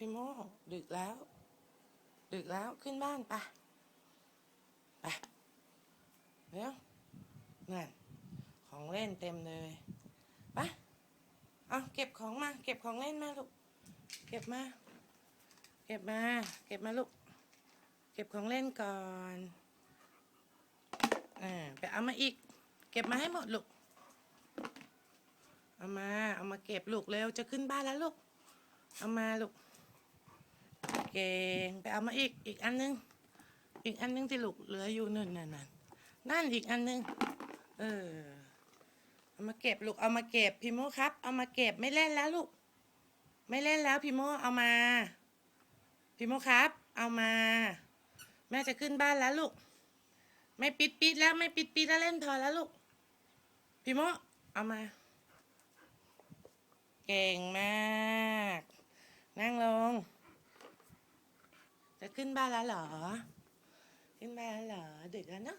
พี่โมดึกแล้ว ดึกแล้วขึ้นบ้านปไปะเร็วนั่นของเล่นเต็มเลยไปเอาเก็บของมา เก็บของเล่นมาลูก เก็บมา เก็บมา เก็บมาลูก เก็บของเล่นก่อนอ่าไปเอามาอีก เก็บมาให้หมดลูก เอามา เอามาเก็บลูกเร็วจะขึ้นบ้านแล้วลูก เอามาลูก เก่งไปเอามาอีกอีกอันนึง อีกอันนึงที่ลูกเหลืออยู่นั่นนั่นนั่นนั่นอีกอันนึง เออเอามาเก็บลูกเอามาเก็บพี่โมครับ เอามาเก็บไม่เล่นแล้วลูก ไม่เล่นแล้วพี่โมเอามาพี่โมครับ เอามา แม่จะขึ้นบ้านแล้วลูก ไม่ปิดปิดแล้วไม่ปิดปิดแล้วเล่นพอแล้วลูกพี่โมเอามา เก่งมาก นั่งลง จะ ขึ้นบ้านแล้วเหรอ ขึ้นบ้านแล้วเหรอดึกแล้วเนาะ